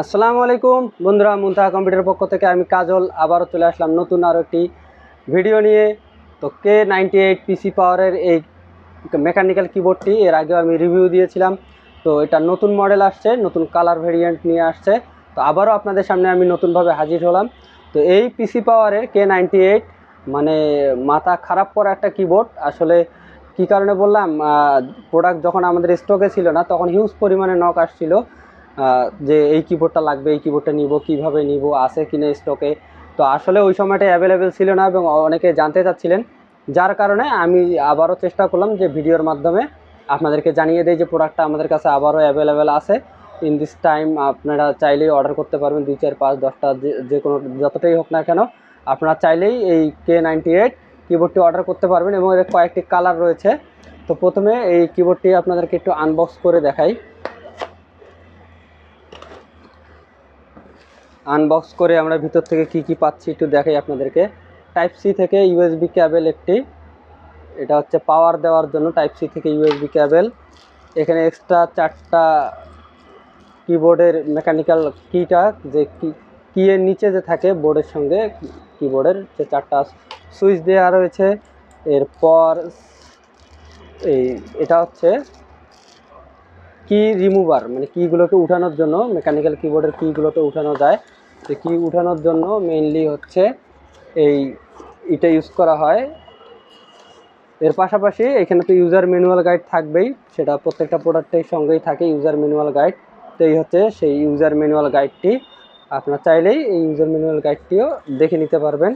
আসসালামু আলাইকুম। বন্ধুরা, মুন্তাহা কম্পিউটার পক্ষ থেকে আমি কাজল, আবারও চলে আসলাম নতুন আরও একটি ভিডিও নিয়ে। তো কে নাইনটি এইট পিসি পাওয়ারের এই মেকানিক্যাল কিবোর্ডটি এর আগেও আমি রিভিউ দিয়েছিলাম। তো এটা নতুন মডেল আসছে, নতুন কালার ভেরিয়েন্ট নিয়ে আসছে। তো আবারও আপনাদের সামনে আমি নতুনভাবে হাজির হলাম। তো এই পিসি পাওয়ারের কে নাইনটি এইট মানে মাথা খারাপ করা একটা কিবোর্ড আসলে কী কারণে বললাম প্রোডাক্ট যখন আমাদের স্টকে ছিল না, তখন হিউজ পরিমাণে নক আসছিল। যে এই কিবোর্ডটা লাগবে, এই কিবোর্ডটা নিব, কীভাবে নিব, আছে কিনা স্টকে তো আসলে ওই সময়টা অ্যাভেলেবেল ছিল না এবং অনেকে জানতে চাচ্ছিলেন। যার কারণে আমি আবারও চেষ্টা করলাম যে ভিডিওর মাধ্যমে আপনাদেরকে জানিয়ে দেয় যে প্রোডাক্টটা আমাদের কাছে আবারও অ্যাভেলেবেল আছে। ইন দিস টাইম আপনারা চাইলেই অর্ডার করতে পারবেন, দুই, চার, পাঁচ, দশটা, যে- যে কোনো, যতটাই হোক না কেন। আপনারা চাইলেই এই কে নাইনটি এইট কিবোর্ডটি অর্ডার করতে পারবেন এবং এর কয়েকটি কালার রয়েছে। তো প্রথমে এই কিবোর্ডটি আপনাদেরকে একটু আনবক্স করে দেখাই। আনবক্স করে আমরা ভিতর থেকে কি কি পাচ্ছি একটু দেখাই আপনাদেরকে। টাইপ সি থেকে ইউএসবি ক্যাবেল একটি। এটা হচ্ছে পাওয়ার দেওয়ার জন্য টাইপ সি থেকে ইউএসবি ক্যাবেল এখানে এক্সট্রা চারটা কিবোর্ডের মেকানিক্যাল কিটা যে কি কিয়ের নিচে যে থাকে বোর্ডের সঙ্গে কিবোর্ডের যে চারটা সুইচ দেওয়া রয়েছে। এরপর এই, এটা হচ্ছে কি রিমুভার মানে কিগুলোকে উঠানোর জন্য মেকানিক্যাল কিবোর্ডের কিগুলোকে উঠানো যায়, তো কি উঠানোর জন্য মেইনলি হচ্ছে এই এটা ইউজ করা হয়। এর পাশাপাশি এখানে তো ইউজার ম্যানুয়াল গাইড থাকবেই, সেটা প্রত্যেকটা প্রোডাক্টের সঙ্গেই থাকে ইউজার ম্যানুয়াল গাইড তো এই হচ্ছে সেই ইউজার ম্যানুয়াল গাইডটি আপনার চাইলেই এই ইউজার ম্যানুয়াল গাইডটিও দেখে নিতে পারবেন।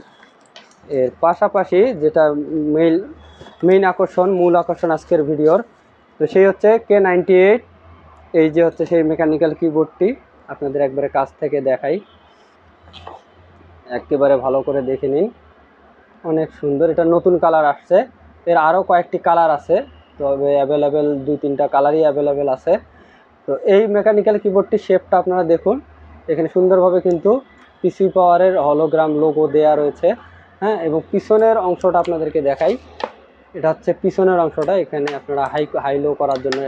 এর পাশাপাশি যেটা মেইল মেইন আকর্ষণ, মূল আকর্ষণ আজকের ভিডিওর তো সেই হচ্ছে কে নাইনটি এইট এই যে হচ্ছে সেই মেকানিক্যাল কিবোর্ডটি আপনাদের একবারে কাছ থেকে দেখাই। একেবারে ভালো করে দেখে নিন। অনেক সুন্দর, এটা নতুন কালার আসছে। এর আরও কয়েকটি কালার আছে, তবে অ্যাভেলেবেল দুই তিনটা কালারই অ্যাভেলেবেল আছে। তো এই মেকানিক্যাল কিবোর্ডটির শেপটা আপনারা দেখুন। এখানে সুন্দরভাবে কিন্তু পিসি পাওয়ারের হলোগ্রাম লোগো দেয়া রয়েছে। হ্যাঁ এবং পিছনের অংশটা আপনাদেরকে দেখাই। এটা হচ্ছে পিছনের অংশটা, এখানে আপনারা হাই হাই লো করার জন্য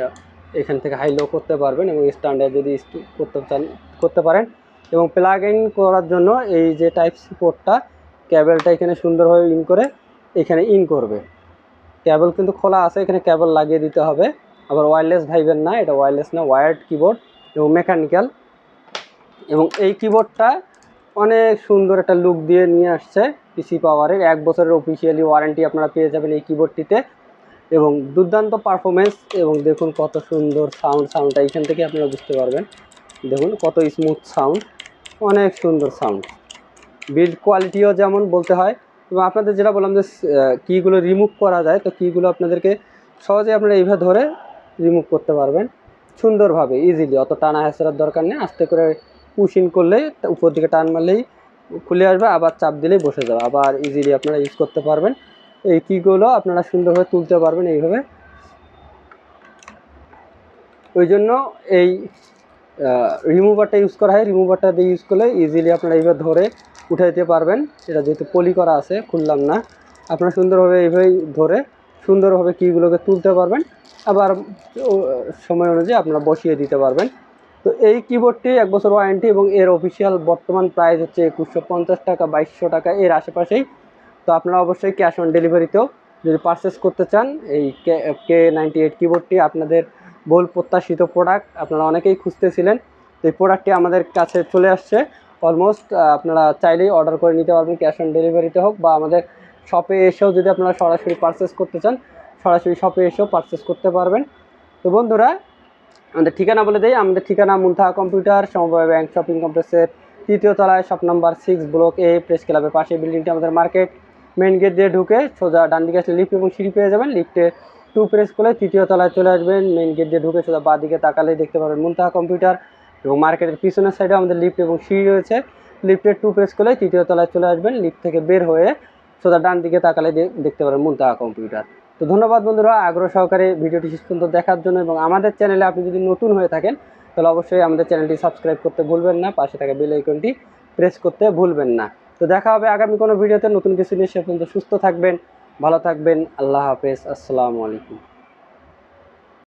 এখান থেকে হাই লো করতে পারবেন এবং স্ট্যান্ডে যদি করতে চান, করতে পারেন। এবং প্লাগ ইন করার জন্য এই যে টাইপ সি পোর্টটা ক্যাবেলটা এখানে সুন্দরভাবে ইন করে এখানে ইন করবে। ক্যাবল কিন্তু খোলা আছে, এখানে ক্যাবল লাগিয়ে দিতে হবে। আবার ওয়্যারলেস ভাইবেন না, এটা ওয়্যারলেস না ওয়ার্ড কিবোর্ড এবং মেকানিক্যাল এবং এই কিবোর্ডটা অনেক সুন্দর একটা লুক দিয়ে নিয়ে আসছে পিসি পাওয়ারের এক বছরের অফিসিয়ালি ওয়ারেন্টি আপনারা পেয়ে যাবেন এই কিবোর্ডটিতে এবং দুর্দান্ত পারফরমেন্স এবং দেখুন কত সুন্দর সাউন্ড সাউন্ডটা এইখান থেকে আপনারা বুঝতে পারবেন। দেখুন কত স্মুথ সাউন্ড অনেক সুন্দর সাউন্ড বিল্ড কোয়ালিটিও যেমন বলতে হয়, এবং আপনাদের যেটা বললাম যে কীগুলো রিমুভ করা যায়, তো কীগুলো আপনাদেরকে সহজে আপনারা এইভাবে ধরে রিমুভ করতে পারবেন। সুন্দরভাবে ইজিলি অত টানা হেঁচড়ার দরকার নেই। আস্তে করে পুশ ইন করলেই উপর দিকে টান মারলেই খুলে আসবে, আবার চাপ দিলেই বসে যাবে। আবার ইজিলি আপনারা ইউজ করতে পারবেন। এই কীগুলো আপনারা সুন্দরভাবে তুলতে পারবেন এইভাবে। ওই জন্য এই রিমুভারটা ইউজ করা হয়। রিমুভারটা দিয়ে ইউজ করলে ইজিলি আপনারা এইভাবে ধরে উঠে দিতে পারবেন। এটা যেহেতু পলি করা আছে, খুললাম না। আপনারা সুন্দরভাবে এইভাবেই ধরে সুন্দরভাবে কীগুলোকে তুলতে পারবেন। আবার সময় অনুযায়ী আপনারা বসিয়ে দিতে পারবেন। তো এই কিবোর্ডটি এক বছর ওয়ারেন্টি এবং এর অফিসিয়াল বর্তমান প্রাইস হচ্ছে একুশশো টাকা, বাইশশো টাকা। এর আশেপাশেই তো আপনারা অবশ্যই ক্যাশ অন ডেলিভারিতেও যদি পারচেস করতে চান, এই কে নাইনটি এইট কিবোর্ডটি আপনাদের বহুল প্রত্যাশিত প্রোডাক্ট আপনারা অনেকেই খুঁজতেছিলেন। তো এই প্রোডাক্টটি আমাদের কাছে চলে আসছে। অলমোস্ট আপনারা চাইলেই অর্ডার করে নিতে পারবেন ক্যাশ অন ডেলিভারিতে হোক বা আমাদের শপে এসেও যদি আপনারা সরাসরি পারচেস করতে চান, সরাসরি শপে এসেও পারচেস করতে পারবেন। তো বন্ধুরা, আমাদের ঠিকানা বলে দেই, আমাদের ঠিকানা মুন্তাহা কম্পিউটার, সমবায় ব্যাংক, শপিং কমপ্লেক্সের তৃতীয় তলায় shop number six block A press ক্লাবের পাশে বিল্ডিংটি আমাদের মার্কেট মেন গেট দিয়ে ঢুকে সোজা ডান দিকে আসলে লিফট এবং সিঁড়ি পেয়ে যাবেন। লিফটে টু প্রেস করে তৃতীয় তলায় চলে আসবেন। মেন গেট দিয়ে ঢুকে সোজা বাঁ দিকে তাকালেই দেখতে পাবেন মুন্তাহা কম্পিউটার এবং মার্কেটের পিছনের সাইডে আমাদের লিফট এবং সিঁড়ি রয়েছে। লিফটের টু প্রেস করলে তৃতীয় তলায় চলে আসবেন। লিফট থেকে বের হয়ে সোজা ডান দিকে তাকালে দেখতে পারেন মুন্তাহা কম্পিউটার তো ধন্যবাদ বন্ধুরা, আগ্রহ সহকারে ভিডিওটি শেষ দেখার জন্য এবং আমাদের চ্যানেলে আপনি যদি নতুন হয়ে থাকেন, তাহলে অবশ্যই আমাদের চ্যানেলটি সাবস্ক্রাইব করতে ভুলবেন না, পাশে থাকা বেল আইকনটি প্রেস করতে ভুলবেন না। তো দেখা হবে আগামী কোনো ভিডিওতে। নতুন কিছু নিয়ে সে পর্যন্ত সুস্থ থাকবেন, ভালো থাকবেন। আল্লাহ হাফেজ। আসসালামু আলাইকুম।